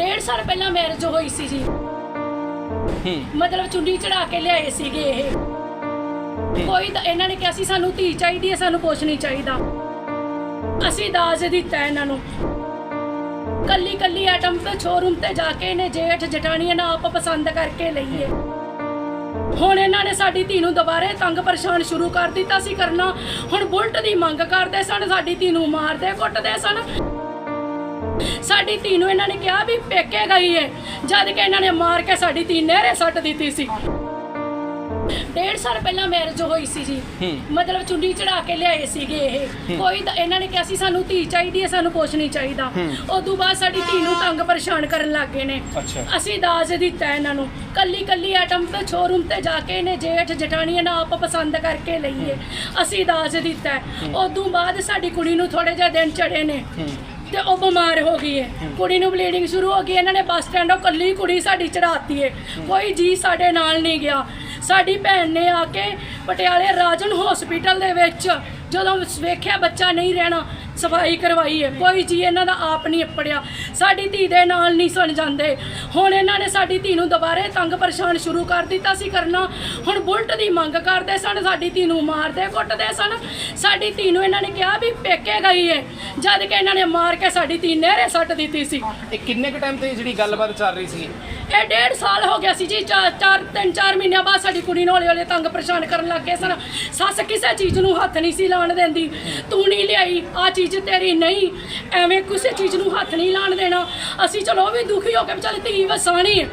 ਡੇਢ ਸਾਲ ਪਹਿਲਾਂ ਮੈਰਿਜ ਹੋਈ ਸੀ ਜੀ। ਮਤਲਬ ਚੁੰਨੀ ਚੜਾ ਕੇ ਲਿਆਏ ਸੀਗੇ ਇਹ। ਕੋਈ ਤਾਂ ਇਹਨਾਂ ਨੇ ਕਿਹਾ ਸੀ ਸਾਨੂੰ ਧੀ ਚਾਹੀਦੀ ਹੈ ਸਾਨੂੰ ਕੁਛ ਨਹੀਂ ਚਾਹੀਦਾ। ਅਸੀਂ ਦਾਜ ਦਿੱਤਾ ਇਹਨਾਂ ਨੂੰ। ਕੱਲੀ ਕੱਲੀ ਆਈਟਮ ਤੇ ਸ਼ੋਰੂਮ ਤੇ ਜਾ ਕੇ ਇਹਨੇ ਜੇਠ ਜਟਾਣੀਆਂ ਨਾਲ ਆਪ ਪਸੰਦ ਕਰਕੇ ਲਈਏ ਹੁਣ ਇਹਨਾਂ ਨੇ ਸਾਡੀ ਧੀ ਨੂੰ ਦੁਬਾਰੇ ਤੰਗ ਪਰੇਸ਼ਾਨ ਸ਼ੁਰੂ ਕਰ ਦਿੱਤਾ ਸੀ ਕਰਨਾ। ਹੁਣ ਬੁਲਟ ਦੀ ਮੰਗ ਕਰਦੇ ਸਨ ਸਾਡੀ ਧੀ ਨੂੰ ਮਾਰਦੇ ਕੁੱਟਦੇ ਸਨ। ਸਾਡੀ ਧੀ ਨੂੰ ਇਹਨਾਂ ਨੇ ਕਿਹਾ ਵੀ ਪੇਕੇ ਗਈ ਏ ਜਦ ਕਿ ਇਹਨਾਂ ਨੇ ਮਾਰ ਕੇ ਸਾਡੀ ਧੀ ਨਹਿਰੇ ਸੱਟ ਦਿੱਤੀ ਸੀ। ਡੇਢ ਸਾਲ ਪਹਿਲਾਂ ਮੈਰਿਜ ਹੋਈ ਸੀ ਜੀ। ਹੂੰ। ਮਤਲਬ ਚੁੰਨੀ ਚੜਾ ਕੇ ਲਿਆਏ ਸੀਗੇ ਇਹ। ਕੋਈ ਤਾਂ ਇਹਨਾਂ ਨੇ ਕਿਹਾ ਸੀ ਸਾਨੂੰ ਧੀ ਚਾਹੀਦੀ ਹੈ ਸਾਨੂੰ ਕੁਛ ਨਹੀਂ ਚਾਹੀਦਾ। ਉਦੋਂ ਬਾਅਦ ਸਾਡੀ ਧੀ ਨੂੰ ਤੰਗ ਪਰੇਸ਼ਾਨ ਕਰਨ ਲੱਗ ਗਏ ਨੇ। ਅਸੀਂ ਦਾਜ ਦਿੱਤਾ ਇਹਨਾਂ ਨੂੰ। ਕੱਲੀ ਕੱਲੀ ਆਈਟਮ ਤੇ ਸ਼ੋਰੂਮ ਤੇ ਜਾ ਕੇ ਇਹਨੇ ਜੇਠ ਜਟਾਣੀਆਂ ਨਾਲ ਆਪ ਪਸੰਦ ਕਰਕੇ ਲਈਏ। ਅਸੀਂ ਦਾਜ ਦਿੱਤਾ। ਉਦੋਂ ਬਾਅਦ ਸਾਡੀ ਕੁੜੀ ਨੂੰ ਥੋੜੇ ਜਿਹੇ ਦਿਨ ਚੜੇ ਨੇ। ਤੇ ਉਹ ਬਿਮਾਰ ਹੋ ਗਈ ਹੈ। ਕੁੜੀ ਨੂੰ ਬਲੀਡਿੰਗ ਸ਼ੁਰੂ ਹੋ ਗਈ ਇਹਨਾਂ ਨੇ ਬੱਸ ਸਟੈਂਡੋਂ ਕੱਲੀ ਕੁੜੀ ਸਾਡੀ ਚੜਾਤੀ ਹੈ। ਕੋਈ ਜੀ ਸਾਡੇ ਨਾਲ ਨਹੀਂ ਗਿਆ। ਸਾਡੀ ਭੈਣ ਨੇ ਆ ਕੇ ਪਟਿਆਲੇ ਰਾਜਨ ਹਸਪੀਟਲ ਦੇ ਵਿੱਚ ਜਦੋਂ ਵੇਖਿਆ ਬੱਚਾ ਨਹੀਂ ਰਹਿਣਾ ਸਫ਼ਾਈ ਕਰਵਾਈ ਹੈ। ਕੋਈ ਜੀ ਇਹਨਾਂ ਦਾ ਆਪ ਨਹੀਂ ਪੜਿਆ ਸਾਡੀ ਧੀ ਦੇ ਨਾਲ ਨਹੀਂ ਸੁਣ ਜਾਂਦੇ। ਹੁਣ ਇਹਨਾਂ ਨੇ ਸਾਡੀ ਧੀ ਨੂੰ ਦੁਬਾਰੇ ਤੰਗ ਪਰੇਸ਼ਾਨ ਸ਼ੁਰੂ ਕਰ ਦਿੱਤਾ ਸੀ ਕਰਨਾ। ਹੁਣ ਬੁਲਟ ਦੀ ਮੰਗ ਕਰਦੇ ਸਨ ਸਾਡੀ ਧੀ ਨੂੰ ਮਾਰਦੇ ਕੁੱਟਦੇ ਸਨ। ਸਾਡੀ ਧੀ ਨੂੰ ਇਹਨਾਂ ਨੇ ਕਿਹਾ ਵੀ ਪੇਕੇ ਗਈ ਹੈ। ਜਦ ਕਿ ਇਹਨਾਂ ਨੇ ਮਾਰ ਕੇ ਸਾਡੀ ਧੀ ਨਹਿਰੇ ਸੱਟ ਦਿੱਤੀ ਸੀ। ਇਹ ਕਿੰਨੇ ਕੁ ਟਾਈਮ ਤੇ ਜਿਹੜੀ ਗੱਲਬਾਤ ਚੱਲ ਰਹੀ ਸੀ? ਇਹ ਡੇਢ ਸਾਲ ਹੋ ਗਿਆ ਸੀ ਜੀ ਚਾਰ ਚਾਰ ਤਿੰਨ ਚਾਰ ਮਹੀਨਿਆਂ ਬਾਅਦ ਸਾਡੀ ਕੁੜੀ ਨੂੰ ਹੌਲੀ ਹੌਲੀ ਤੰਗ ਪਰੇਸ਼ਾਨ ਕਰਨ ਲੱਗ ਗਏ ਸਨ। ਸੱਸ ਕਿਸੇ ਚੀਜ਼ ਨੂੰ ਹੱਥ ਨਹੀਂ ਸੀ ਲਾਣ ਦਿੰਦੀ। ਤੂੰ ਨਹੀਂ ਲਿਆਈ ਆ ਚੀਜ਼ ਤੇਰੀ ਨਹੀਂ। ਐਵੇਂ ਕਿਸੇ ਚੀਜ਼ ਨੂੰ ਹੱਥ ਨਹੀਂ ਲਾਣ ਦੇਣਾ। ਅਸੀਂ ਚਲੋ ਉਹ ਵੀ ਦੁਖੀ ਹੋ ਕੇ ਵੀ ਚੱਲ ਧੀ ਵਸਾਣੀ ਹੈ।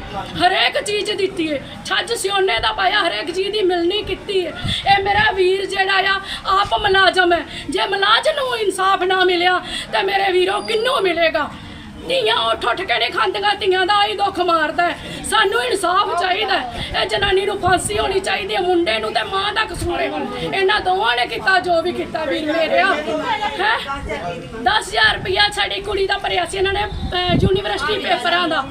ਹਰੇਕ ਚੀਜ਼ ਦਿੱਤੀ ਹੈ। ਛੱਜ ਸਿਉਨੇ ਦਾ ਪਾਇਆ, ਹਰੇਕ ਚੀਜ਼ ਦੀ ਮਿਲਣੀ ਕੀਤੀ ਹੈ। ਇਹ ਮੇਰਾ ਵੀਰ ਜਿਹੜਾ ਆ, ਆਪ ਮੁਲਾਜ਼ਮ ਹੈ। ਜੇ ਮੁਲਾਜ਼ਮ ਨੂੰ ਇਨਸਾਫ ਨਾ ਮਿਲਿਆ, ਤਾਂ ਮੇਰੇ ਵੀਰੋ ਕਿੰਨੂੰ ਮਿਲੇਗਾ? ਧੀਆਂ ਉੱਠ ਉੱਠ ਕੇ ਨਹੀਂ ਖਾਂਦੀਆਂ ਧੀਆਂ ਦਾ ਹੀ ਦੁੱਖ ਮਾਰਦਾ ਸਾਨੂੰ ਇਨਸਾਫ ਚਾਹੀਦਾ ਹੈ। ਜਨਾਨੀ ਨੂੰ ਫਾਂਸੀ ਹੋਣੀ ਚਾਹੀਦੀ ਹੈ, ਮੁੰਡੇ ਨੂੰ ਤੇ ਮਾਂ ਦਾ ਕਸੂਰ ਹੈ ਇਹਨਾਂ ਦੋਵਾਂ ਨੇ ਕੀਤਾ, ਜੋ ਵੀ ਕੀਤਾ ਵੀਰ ਮੇਰਿਆ ਹੈ? 10000 ਰੁਪਇਆ ਸਾਡੀ ਕੁੜੀ ਦਾ ਭਰਿਆ ਸੀ ਇਹਨਾਂ ਨੇ ਯੂਨੀਵਰਸਿਟੀ ਪੇਪਰਾਂ ਦਾ।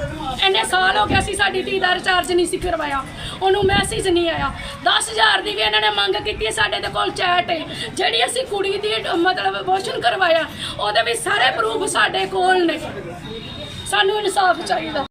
ਇੰਨੇ ਸਾਲ ਹੋ ਗਿਆ ਸੀ ਸਾਡੀ ਧੀ ਦਾ ਰਿਚਾਰਜ ਨਹੀਂ ਸੀ ਕਰਵਾਇਆ। ਉਹਨੂੰ ਮੈਸੇਜ ਨਹੀਂ ਆਇਆ। 10000 ਦੀ ਵੀ ਇਹਨਾਂ ਨੇ ਮੰਗ ਕੀਤੀ ਸਾਡੇ ਦੇ ਕੋਲ ਚੈਟ ਹੈ। ਜਿਹੜੀ ਅਸੀਂ ਕੁੜੀ ਦੀ, ਮਤਲਬ ਅਬੋਰਸ਼ਨ ਕਰਵਾਇਆ, ਉਹਦੇ ਵੀ ਸਾਰੇ ਪ੍ਰੂਫ ਸਾਡੇ ਕੋਲ ਨੇ। ਸਾਨੂੰ ਇਨਸਾਫ ਚਾਹੀਦਾ।